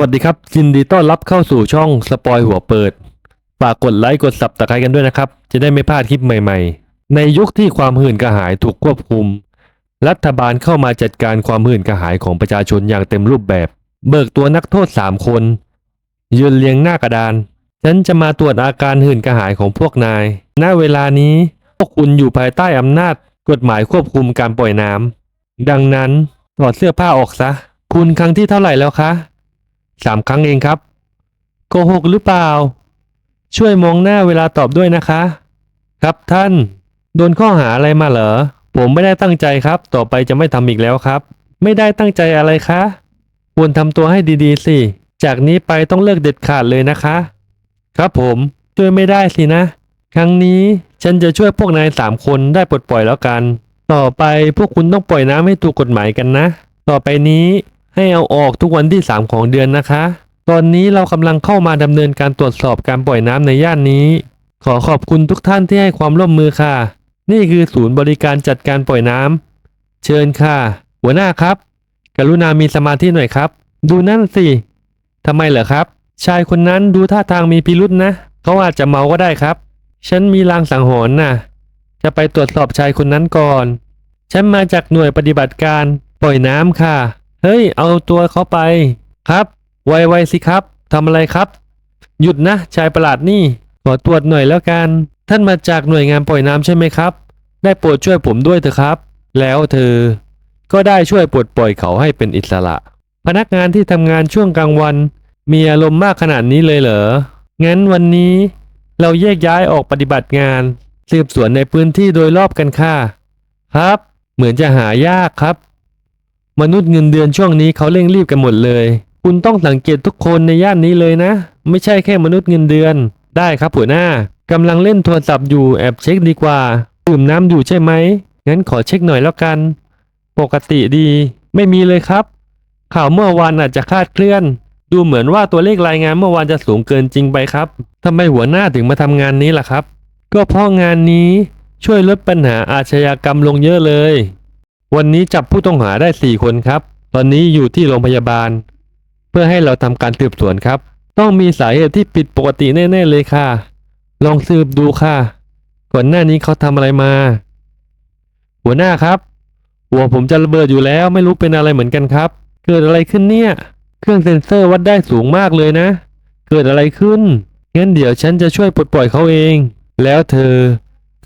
สวัสดีครับ ยินดีต้อนรับเข้าสู่ช่องสปอยหัวเปิด ฝากกดไลค์กดสับตะไคร้กันด้วยนะครับ จะได้ไม่พลาดคลิปใหม่ๆ ในยุคที่ความหื่นกระหายถูกควบคุม รัฐบาลเข้ามาจัดการความหื่นกระหายของประชาชนอย่างเต็มรูปแบบ เบิกตัวนักโทษสามคน ยืนเรียงหน้ากระดานฉันจะมาตรวจอาการหื่นกระหายของพวกนาย ณ เวลานี้พวกคุณอยู่ภายใต้อำนาจกฎหมายควบคุมการปล่อยน้ำดังนั้นถอดเสื้อผ้าออกซะ คุณครั้งที่เท่าไหร่แล้วคะ สามครั้งเองครับ โกหกหรือเปล่า ช่วยมองหน้าเวลาตอบด้วยนะคะ ครับท่าน โดนข้อหาอะไรมาเหรอ ผมไม่ได้ตั้งใจครับ ต่อไปจะไม่ทำอีกแล้วครับ ไม่ได้ตั้งใจอะไรคะ ควรทำตัวให้ดีๆสิ จากนี้ไปต้องเลิกเด็ดขาดเลยนะคะ ครับผม ช่วยไม่ได้สินะ ครั้งนี้ฉันจะช่วยพวกนายสามคนได้ปลดปล่อยแล้วกัน ต่อไปพวกคุณต้องปล่อยน้ำให้ถูกกฎหมายกันนะ ต่อไปนี้ ให้เอาออกทุกวันที่ 3 ของเดือนนะคะ ตอนนี้เรากำลังเข้ามาดำเนินการตรวจสอบการปล่อยน้ำในย่านนี้ ขอขอบคุณทุกท่านที่ให้ความร่วมมือค่ะ นี่คือศูนย์บริการจัดการปล่อยน้ำเชิญค่ะ หัวหน้าครับ กรุณามีสมาธิหน่อยครับ ดูนั่นสิทำไมเหรอครับ ชายคนนั้นดูท่าทางมีพิรุษนะเขาอาจจะเมาก็ได้ครับ ฉันมีลางสังหรณ์น่ะจะไปตรวจสอบชายคนนั้นก่อน ฉันมาจากหน่วยปฏิบัติการปล่อยน้ำค่ะ เฮ้ย เอาตัวเขาไป ครับ ไวๆสิครับทำอะไรครับ หยุดนะ ชายประหลาดนี่ ขอตรวจหน่อยแล้วกัน ท่านมาจากหน่วยงานปล่อยน้ำใช่ไหมครับ ได้โปรดช่วยผมด้วยเถอะครับ แล้วเธอ ก็ได้ช่วยปลดปล่อยเขาให้เป็นอิสระ พนักงานที่ทำงานช่วงกลางวัน มีอารมณ์มากขนาดนี้เลยเหรอ งั้นวันนี้ เราแยกย้ายออกปฏิบัติงาน สืบสวนในพื้นที่โดยรอบกันค่ะ ครับ เหมือนจะหายากครับ มนุษย์เงินเดือนช่วงนี้เขาเร่งรีบกันหมดเลย คุณต้องสังเกตทุกคนในย่านนี้เลยนะ ไม่ใช่แค่มนุษย์เงินเดือน ได้ครับหัวหน้ากำลังเล่นโทรศัพท์อยู่แอบเช็คดีกว่าดื่มน้ำอยู่ใช่ไหมงั้นขอเช็คหน่อยแล้วกัน ปกติดี ไม่มีเลยครับ ข่าวเมื่อวานอาจจะคาดเคลื่อน ดูเหมือนว่าตัวเลขรายงานเมื่อวานจะสูงเกินจริงไปครับทำไมหัวหน้าถึงมาทำงานนี้ล่ะครับ ก็เพราะงานนี้ช่วยลดปัญหาอาชญากรรมลงเยอะเลย วันนี้จับผู้ต้องหาได้สี่คนครับ ตอนนี้อยู่ที่โรงพยาบาล เพื่อให้เราทำการสืบสวนครับ ต้องมีสาเหตุที่ผิดปกติแน่ๆเลยค่ะ ลองสืบดูค่ะ ก่อนหน้านี้เขาทำอะไรมา หัวหน้าครับหัวผมจะระเบิดอยู่แล้วไม่รู้เป็นอะไรเหมือนกันครับ เกิดอะไรขึ้นเนี่ย เครื่องเซ็นเซอร์วัดได้สูงมากเลยนะ เกิดอะไรขึ้นงั้นเดี๋ยวฉันจะช่วยปลดปล่อยเขาเอง แล้วเธอ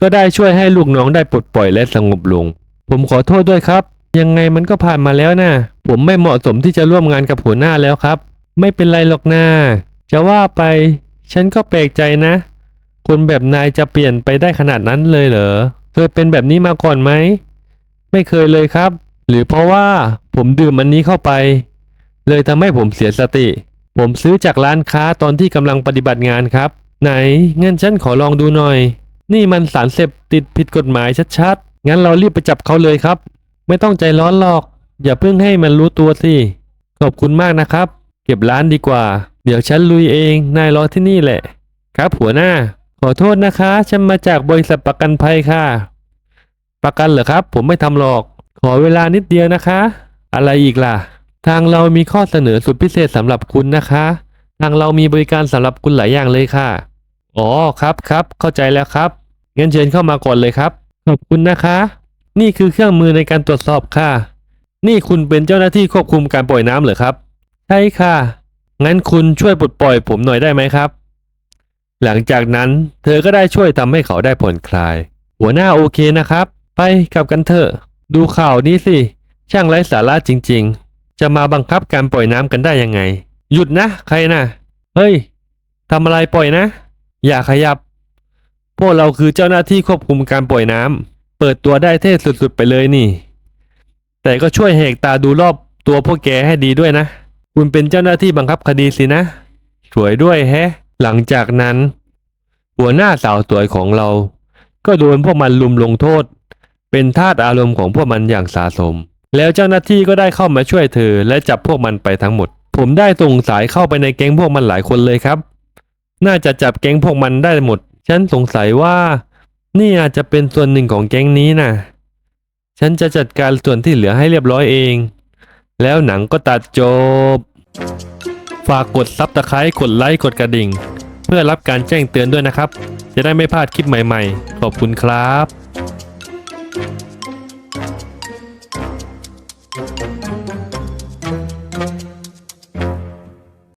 ก็ได้ช่วยให้ลูกน้องได้ปลดปล่อยและสงบลง ผมขอโทษด้วยครับ ยังไงมันก็ผ่านมาแล้วนะผมไม่เหมาะสมที่จะร่วมงานกับหัวหน้าแล้วครับ ไม่เป็นไรหรอกนาจะว่าไป ฉันก็แปลกใจนะ คนแบบนายจะเปลี่ยนไปได้ขนาดนั้นเลยเหรอ เคยเป็นแบบนี้มาก่อนไหม ไม่เคยเลยครับ หรือเพราะว่าผมดื่มอันนี้เข้าไป เลยทำให้ผมเสียสติ ผมซื้อจากร้านค้าตอนที่กำลังปฏิบัติงานครับ ไหนงั้นฉันขอลองดูหน่อย นี่มันสารเสพติดผิดกฎหมายชัดๆ งั้นเรารีบไปจับเขาเลยครับ ไม่ต้องใจร้อนหรอก อย่าเพิ่งให้มันรู้ตัวสิ ขอบคุณมากนะครับ เก็บร้านดีกว่า เดี๋ยวฉันลุยเอง นายรอที่นี่แหละ ครับหัวหน้า ขอโทษนะคะ ฉันมาจากบริษัทประกันภัยค่ะ ประกันเหรอครับ ผมไม่ทำหรอก ขอเวลานิดเดียวนะคะ อะไรอีกล่ะ ทางเรามีข้อเสนอสุดพิเศษสำหรับคุณนะคะ ทางเรามีบริการสำหรับคุณหลายอย่างเลยค่ะ อ๋อครับครับ เข้าใจแล้วครับงั้นเชิญเข้ามาก่อนเลยครับ ขอบคุณนะคะ นี่คือเครื่องมือในการตรวจสอบค่ะ นี่คุณเป็นเจ้าหน้าที่ควบคุมการปล่อยน้ำเหรอครับ ใช่ค่ะ งั้นคุณช่วยปลดปล่อยผมหน่อยได้ไหมครับ หลังจากนั้นเธอก็ได้ช่วยทำให้เขาได้ผ่อนคลาย หัวหน้าโอเคนะครับ ไปกลับกันเถอะ ดูข่าวนี้สิ ช่างไร้สาระจริง ๆ จะมาบังคับการปล่อยน้ำกันได้ยังไง หยุดนะ ใครนะ เฮ้ยทำอะไรปล่อยนะ อย่าขยับ วกเราคือเจ้าหน้าที่ควบคุมการปล่อยน้ำเปิดตัวได้เท่สุดๆไปเลยนี่ แต่ก็ช่วยแหกตาดูรอบตัวพวกแกให้ดีด้วยนะ คุณเป็นเจ้าหน้าที่บังคับคดีสินะ สวยด้วยแฮะ หลังจากนั้น หัวหน้าสาวสวยของเรา ก็โดนพวกมันลุมลงโทษ เป็นทาสอารมณ์ของพวกมันอย่างสาสม แล้วเจ้าหน้าที่ก็ได้เข้ามาช่วยเธอ และจับพวกมันไปทั้งหมด ผมได้ส่งสายเข้าไปในแก๊งพวกมันหลายคนเลยครับ น่าจะจับแก๊งพวกมันได้หมด ฉันสงสัยว่า นี่อาจจะเป็นส่วนหนึ่งของแก๊งนี้นะฉันจะจัดการส่วนที่เหลือให้เรียบร้อยเอง แล้วหนังก็ตัดจบ ฝากกดซับตะไคร้กดไลค์กดกระดิ่ง เพื่อรับการแจ้งเตือนด้วยนะครับ จะได้ไม่พลาดคลิปใหม่ๆ ขอบคุณครับ